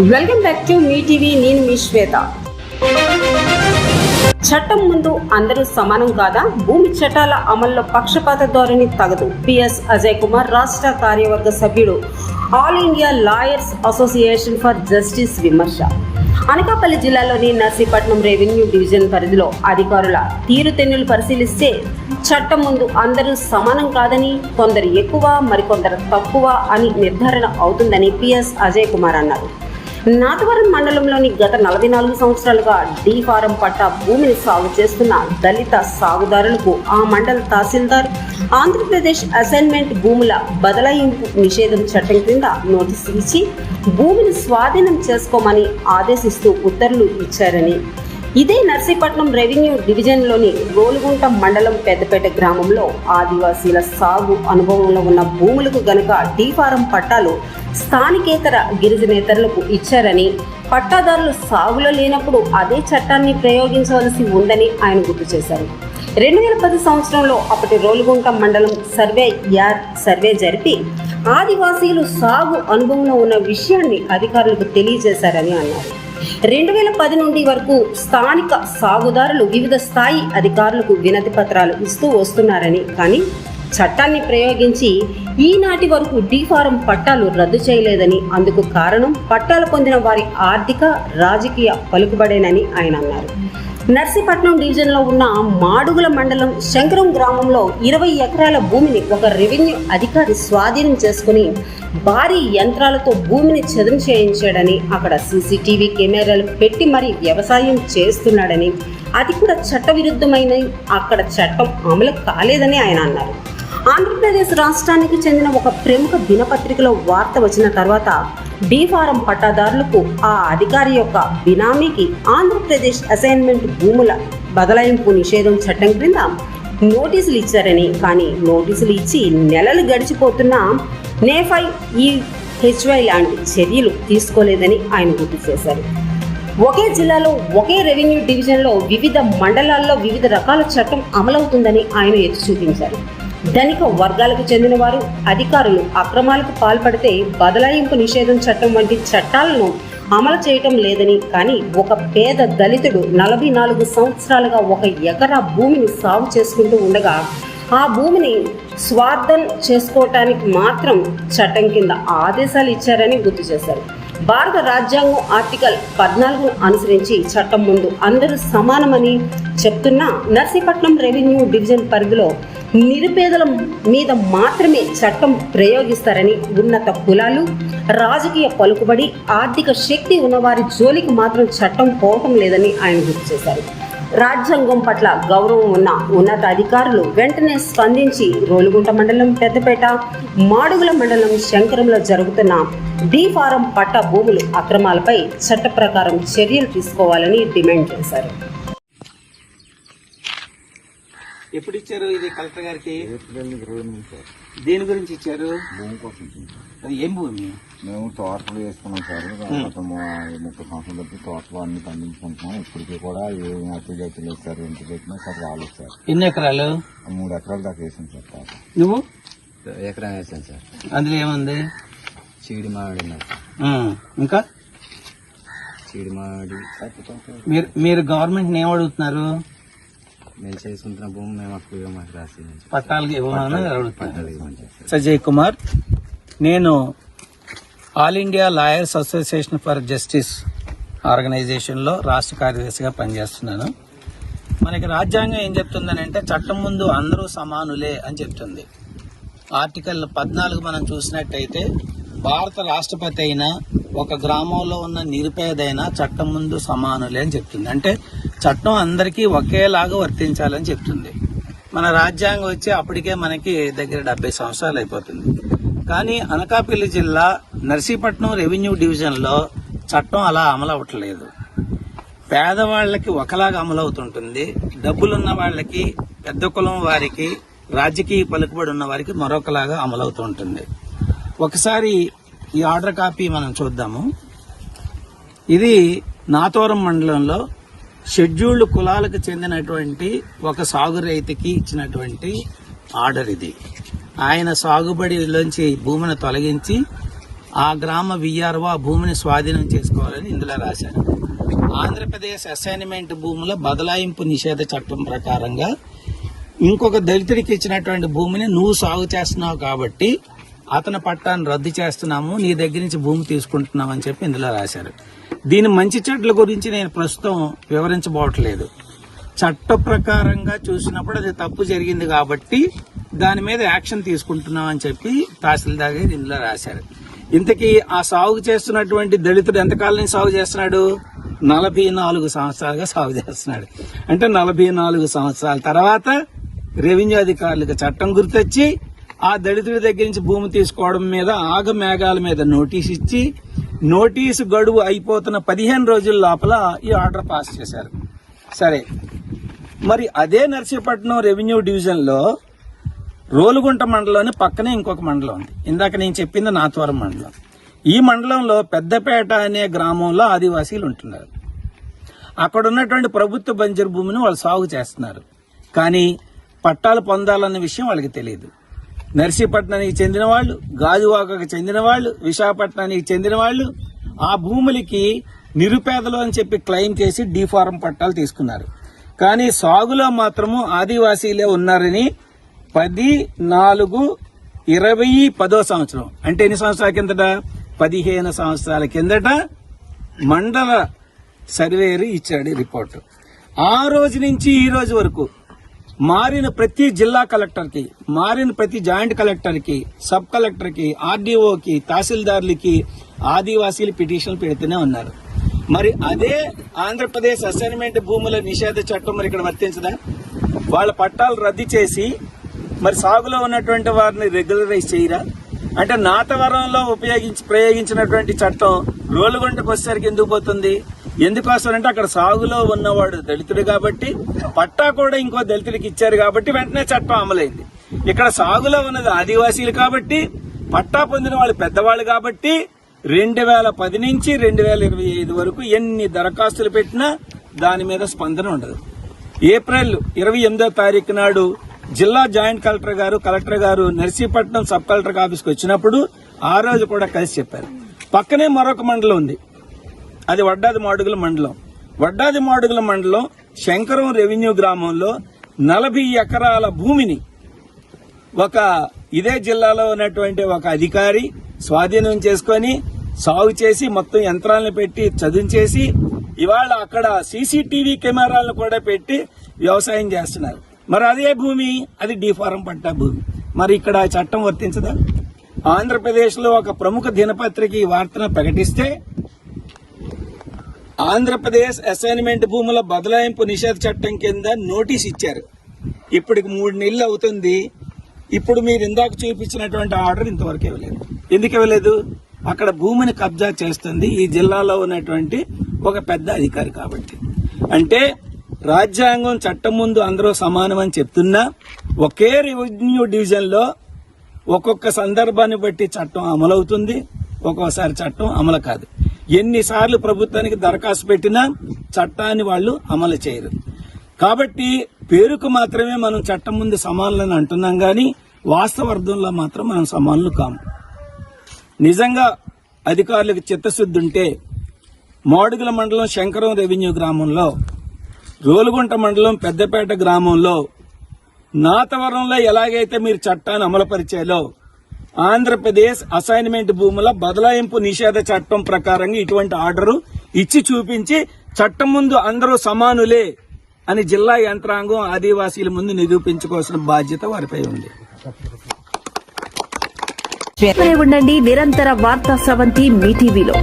Welcome back to మీ TV నేను మీ శ్వేత. చట్టం ముందు అందరూ సమానం కాదా? భూమి చట్టాల అమల్లో పక్షపాత ధోరణి తగదు. పిఎస్ అజయ్ కుమార్ రాష్ట్ర కార్యవర్గ సభ్యుడు. All India lawyers association for justice విమర్శ. అనకాపల్లి జిల్లాలోని నర్సీపట్నం రెవెన్యూ డివిజన్ పరిధిలో అధికారుల తీరుతెన్నులు పరిశీలిస్తే చట్టం ముందు అందరూ సమానం కాదని కొందరు ఎక్కువ మరికొందరు తక్కువ అని నిర్ధారణ అవుతుందని పిఎస్ అజయ్ కుమార్ అన్నారు. నాతవరం మండలంలోని గత నలభై నాలుగు సంవత్సరాలుగా డి ఫారం పట్ట భూమిని సాగు చేస్తున్న దళిత సాగుదారులకు ఆ మండల తహసీల్దార్ ఆంధ్రప్రదేశ్ అసైన్మెంట్ భూముల బదలాయింపు నిషేధం చట్టం క్రింద నోటీసు ఇచ్చి భూమిని స్వాధీనం చేసుకోమని ఆదేశిస్తూ ఉత్తర్వులు ఇచ్చారని ఇదే నర్సీపట్నం రెవెన్యూ డివిజన్లోని గోలుగుంట మండలం పెద్దపేట గ్రామంలో ఆదివాసీల సాగు అనుభవంలో ఉన్న భూములకు గనుక డీఫారం పట్టాలు స్థానికేతర గిరిజనేతరులకు ఇచ్చారని పట్టాదారులు సాగులో లేనప్పుడు అదే చట్టాన్ని ప్రయోగించవలసి ఉందని ఆయన గుర్తు చేశారు. రెండు వేల పది సంవత్సరంలో అప్పటి రోలుగుంట మండలం సర్వే యార్ సర్వే జరిపి ఆదివాసీలు సాగు అనుభవంలో ఉన్న విషయాన్ని అధికారులకు తెలియజేశారని అన్నారు. రెండు వేల పది నుండి వరకు స్థానిక సాగుదారులు వివిధ స్థాయి అధికారులకు వినతి పత్రాలు ఇస్తూ వస్తున్నారని కానీ చట్టాన్ని ప్రయోగించి ఈనాటి వరకు డీ ఫారం పట్టాలు రద్దు చేయలేదని అందుకు కారణం పట్టాలు పొందిన వారి ఆర్థిక రాజకీయ పలుకుబడేనని ఆయన అన్నారు. నర్సీపట్నం డివిజన్లో ఉన్న మాడుగుల మండలం శంకరం గ్రామంలో ఇరవై ఎకరాల భూమిని ఒక రెవెన్యూ అధికారి స్వాధీనం చేసుకుని భారీ యంత్రాలతో భూమిని చదును చేయించాడని అక్కడ సీసీటీవీ కెమెరాలు పెట్టి మరీ వ్యవసాయం చేస్తున్నాడని అది కూడా చట్టవిరుద్ధమైన అక్కడ చట్టం అమలు కాలేదని ఆయన అన్నారు. ఆంధ్రప్రదేశ్ రాష్ట్రానికి చెందిన ఒక ప్రముఖ దినపత్రికలో వార్త వచ్చిన తర్వాత డీ ఫారం పట్టాదారులకు ఆ అధికారి యొక్క బినామీకి ఆంధ్రప్రదేశ్ అసైన్మెంట్ భూముల బదలాయింపు నిషేధం చట్టం క్రింద నోటీసులు ఇచ్చారని కానీ నోటీసులు ఇచ్చి నెలలు గడిచిపోతున్నా నేఫై ఈ హెచ్వై లాంటి చర్యలు తీసుకోలేదని ఆయన గుర్తు చేశారు. ఒకే జిల్లాలో ఒకే రెవెన్యూ డివిజన్లో వివిధ మండలాల్లో వివిధ రకాల చట్టం అమలవుతుందని ఆయన ఎత్తి చూపించారు. ధనిక వర్గాలకు చెందిన వారు అధికారులు అక్రమాలకు పాల్పడితే బదలాయింపు నిషేధం చట్టం వంటి చట్టాలను అమలు చేయటం లేదని కానీ ఒక పేద దళితుడు నలభై నాలుగు సంవత్సరాలుగా ఒక ఎకరా భూమిని సాగు చేసుకుంటూ ఉండగా ఆ భూమిని స్వార్థం చేసుకోవటానికి మాత్రం చట్టం కింద ఆదేశాలు ఇచ్చారని గుర్తు చేశారు. భారత రాజ్యాంగం ఆర్టికల్ పద్నాలుగును అనుసరించి చట్టం ముందు అందరూ సమానమని చెప్తున్న నర్సీపట్నం రెవెన్యూ డివిజన్ పరిధిలో నిరుపేదల మీద మాత్రమే చట్టం ప్రయోగిస్తారని ఉన్నత కులాలు రాజకీయ పలుకుబడి ఆర్థిక శక్తి ఉన్నవారి జోలికి మాత్రం చట్టం పోవటం లేదని ఆయన గుర్తు చేశారు. రాజ్యాంగం పట్ల గౌరవం ఉన్న ఉన్నత అధికారులు వెంటనే స్పందించి రోలుగుంట మండలం పెద్దపేట మాడుగుల మండలం శంకరంలో జరుగుతున్న డీఫారం పట్ట భూములు అక్రమాలపై చట్ట ప్రకారం చర్యలు తీసుకోవాలని డిమాండ్ చేశారు. ఎప్పుడు ఇచ్చారు ఇది కలెక్టర్ గారికి? ఏప్రిల్ ఇరవై ఎనిమిది సార్. దేని గురించి ఇచ్చారు? భూమి కోసం ఇచ్చింది. అది ఏం భూమి? మేము తోటలు వేసుకున్నాం సార్. గత ము- ముప్పై సంవత్సరాల బట్టి తోటలు అన్ని పండించుకుంటున్నాం. ఇప్పటికీ కూడా ఏ అతి గతి లేదు సార్. ఎంత పెట్టినా సార్ రాలేదు సార్. ఎన్ని ఎకరాలు? మూడు ఎకరాలు దాకా వేసాం సార్ తోట. నువ్వు? ఎకరం వేసాను సార్. అందులో ఏముంది? చీడి మామిడి ఇంకా? చీడి మామిడి మీరు మీరు గవర్నమెంట్ ఏం అడుగుతున్నారు? మేము చేసుకుంటున్న భూమి రాసి పట్టాలకి ఇవ్వమని. సజయ్ కుమార్ నేను all India lawyers association for justice ఆర్గనైజేషన్లో రాష్ట్ర కార్యదర్శిగా పనిచేస్తున్నాను. మనకి రాజ్యాంగం ఏం చెప్తుందని అంటే చట్టం ముందు అందరూ సమానులే అని చెప్తుంది. ఆర్టికల్ పద్నాలుగు మనం చూసినట్టయితే భారత రాష్ట్రపతి అయినా ఒక గ్రామంలో ఉన్న నిరుపేదైనా చట్టం ముందు సమానులే అని చెప్తుంది. అంటే చట్టం అందరికీ ఒకేలాగా వర్తించాలని చెప్తుంది. మన రాజ్యాంగం వచ్చి అప్పటికే మనకి దగ్గర డెబ్బై సంవత్సరాలు అయిపోతుంది. కానీ అనకాపల్లి జిల్లా నర్సీపట్నం రెవెన్యూ డివిజన్లో చట్టం అలా అమలు అవ్వట్లేదు. పేదవాళ్ళకి ఒకలాగా అమలవుతుంటుంది డబ్బులున్న వాళ్ళకి పెద్ద కులం వారికి రాజకీయ పలుకుబడి ఉన్న వారికి మరొకలాగా అమలవుతూ ఉంటుంది ఒకసారి ఈ ఆర్డర్ కాపీ మనం చూద్దాము. ఇది నాతోరం మండలంలో షెడ్యూల్డ్ కులాలకు చెందినటువంటి ఒక సాగు రైతుకి ఇచ్చినటువంటి ఆర్డర్ ఇది. ఆయన సాగుబడిలోంచి భూమిని తొలగించి ఆ గ్రామ విఆర్ఓ ఆ భూమిని స్వాధీనం చేసుకోవాలని ఇందులో రాశారు. ఆంధ్రప్రదేశ్ అసైన్మెంట్ భూముల బదలాయింపు నిషేధ చట్టం ప్రకారంగా ఇంకొక దళితుడికి ఇచ్చినటువంటి భూమిని నువ్వు సాగు చేస్తున్నావు కాబట్టి అతని పట్టాన్ని రద్దు చేస్తున్నాము నీ దగ్గర నుంచి భూమి తీసుకుంటున్నామని చెప్పి ఇందులో రాశారు. దీని మంచి చెట్ల గురించి నేను ప్రస్తుతం వివరించబోవట్లేదు. చట్ట ప్రకారంగా చూసినప్పుడు అది తప్పు జరిగింది కాబట్టి దాని మీద యాక్షన్ తీసుకుంటున్నాం అని చెప్పి తహసీల్దార్ గారు ఇందులో రాశారు. ఇంతకీ ఆ సాగు చేస్తున్నటువంటి దళితుడు ఎంతకాలం నుంచి సాగు చేస్తున్నాడు? నలభై నాలుగు సంవత్సరాలుగా సాగు చేస్తున్నాడు. అంటే నలభై నాలుగు సంవత్సరాల తర్వాత రెవెన్యూ అధికారులకు చట్టం గుర్తొచ్చి ఆ దళితుడి దగ్గర నుంచి భూమి తీసుకోవడం మీద ఆగ మేఘాల మీద నోటీస్ ఇచ్చి నోటీసు గడువు అయిపోతున్న పదిహేను రోజుల లోపల ఈ ఆర్డర్ పాస్ చేశారు. సరే. మరి అదే నర్సీపట్నం రెవెన్యూ డివిజన్లో రోలుగుంట మండలంలోని పక్కనే ఇంకొక మండలం ఉంది. ఇందాక నేను చెప్పింది నాతవరం మండలం. ఈ మండలంలో పెద్దపేట అనే గ్రామంలో ఆదివాసీలు ఉంటున్నారు. అక్కడ ఉన్నటువంటి ప్రభుత్వ బంజరు భూమిని వాళ్ళు సాగు చేస్తున్నారు. కానీ పట్టాలు పొందాలన్న విషయం వాళ్ళకి తెలియదు. నర్సీపట్నానికి చెందిన వాళ్ళు గాజువాకకు చెందిన వాళ్ళు విశాఖపట్నానికి చెందిన వాళ్ళు ఆ భూములకి నిరుపేదలు అని చెప్పి క్లెయిమ్ చేసి డిఫారం పట్టాలు తీసుకున్నారు. కానీ సాగులో మాత్రము ఆదివాసీలే ఉన్నారని పది నాలుగు ఇరవై పదో సంవత్సరం అంటే ఎన్ని సంవత్సరాల కిందట? పదిహేను సంవత్సరాల కిందట మండల సర్వేరు ఇచ్చాడు రిపోర్టు. ఆ రోజు నుంచి ఈ రోజు వరకు మారిన ప్రతి జిల్లా కలెక్టర్కి మారిన ప్రతి జాయింట్ కలెక్టర్కి సబ్ కలెక్టర్కి ఆర్డీఓకి తహసీల్దార్లకి ఆదివాసీలు పిటిషన్లు పెడుతూనే ఉన్నారు. మరి అదే ఆంధ్రప్రదేశ్ అసైన్మెంట్ భూముల నిషేధ చట్టం మరి ఇక్కడ వర్తించదా? వాళ్ళ పట్టాలు రద్దు చేసి మరి సాగులో ఉన్నటువంటి వారిని రెగ్యులరైజ్ చేయరా? అంటే నాతవరంలో ఉపయోగించి ప్రయోగించినటువంటి చట్టం రోలుగుంటకు వచ్చేసరికి ఎందుకు పోతుంది? ఎందుకోసమంటే అక్కడ సాగులో ఉన్నవాడు దళితుడు కాబట్టి పట్టా కూడా ఇంకో దళితుడికి ఇచ్చారు కాబట్టి వెంటనే చట్టం అమలైంది. ఇక్కడ సాగులో ఉన్నది ఆదివాసీలు కాబట్టి పట్టా పొందిన వాళ్ళు పెద్దవాళ్ళు కాబట్టి రెండు వేల పది నుంచి రెండు వేల ఇరవై ఐదు వరకు ఎన్ని దరఖాస్తులు పెట్టినా దాని మీద స్పందన ఉండదు. ఏప్రిల్ ఇరవై ఎనిమిదో తారీఖు నాడు జిల్లా జాయింట్ కలెక్టర్ గారు కలెక్టర్ గారు నర్సీపట్నం సబ్ కలెక్టర్ ఆఫీస్కి వచ్చినప్పుడు ఆ రోజు కూడా కలిసి చెప్పారు. పక్కనే మరొక మండలం ఉంది. అది వడ్డాది మాడుగుల మండలం. వడ్డాది మాడుగుల మండలం శంకరం రెవెన్యూ గ్రామంలో నలభై ఎకరాల భూమిని ఒక ఇదే జిల్లాలో ఉన్నటువంటి ఒక అధికారి స్వాధీనం చేసుకొని సాగు చేసి మొత్తం యంత్రాలను పెట్టి చదువుచేసి ఇవాళ అక్కడ సీసీటీవీ కెమెరాలను కూడా పెట్టి వ్యవసాయం చేస్తున్నారు. మరి అదే భూమి అది డిఫారం పట్టా భూమి. మరి ఇక్కడ చట్టం వర్తించదా? ఆంధ్రప్రదేశ్లో ఒక ప్రముఖ దినపత్రిక ఈ వార్తను ప్రకటిస్తే ఆంధ్రప్రదేశ్ అసైన్మెంట్ భూముల బదలాయింపు నిషేధ చట్టం కింద నోటీస్ ఇచ్చారు. ఇప్పటికి మూడు నెలలు అవుతుంది. ఇప్పుడు మీరు ఇందాక చూపించినటువంటి ఆర్డర్ ఇంతవరకు ఇవ్వలేదు. ఎందుకు ఇవ్వలేదు? అక్కడ భూమిని కబ్జా చేస్తుంది ఈ జిల్లాలో ఉన్నటువంటి ఒక పెద్ద అధికారి కాబట్టి. అంటే రాజ్యాంగం చట్టం ముందు అందరూ సమానం అని చెప్తున్నా ఒకే రెవెన్యూ డివిజన్లో ఒక్కొక్క సందర్భాన్ని బట్టి చట్టం అమలవుతుంది ఒక్కోసారి చట్టం అమలు కాదు. ఎన్నిసార్లు ప్రభుత్వానికి దరఖాస్తు పెట్టినా చట్టాన్ని వాళ్ళు అమలు చేయరు. కాబట్టి పేరుకు మాత్రమే మనం చట్టం ముందు సమానులని అంటున్నాం కానీ వాస్తవార్థంలో మాత్రం మనం సమానులు కాము. నిజంగా అధికారులకు చిత్తశుద్ధి ఉంటే మాడుగుల మండలం శంకరం రెవెన్యూ గ్రామంలో రోలుగుంట మండలం పెద్దపేట గ్రామంలో నాతవరంలో ఎలాగైతే మీరు చట్టాన్ని అమలుపరిచేలో ఆంధ్రప్రదేశ్ అసైన్మెంట్ భూముల బదలాయింపు నిషేధ చట్టం ప్రకారంగా ఇటువంటి ఆర్డరు ఇచ్చి చూపించి చట్టం ముందు అందరూ సమానులే అని జిల్లా యంత్రాంగం ఆదివాసీల ముందు నిరూపించుకోవాల్సిన బాధ్యత వారిపై ఉంది. ఉండండి నిరంతర వార్తా స్రవంతి మీ టీవీలో.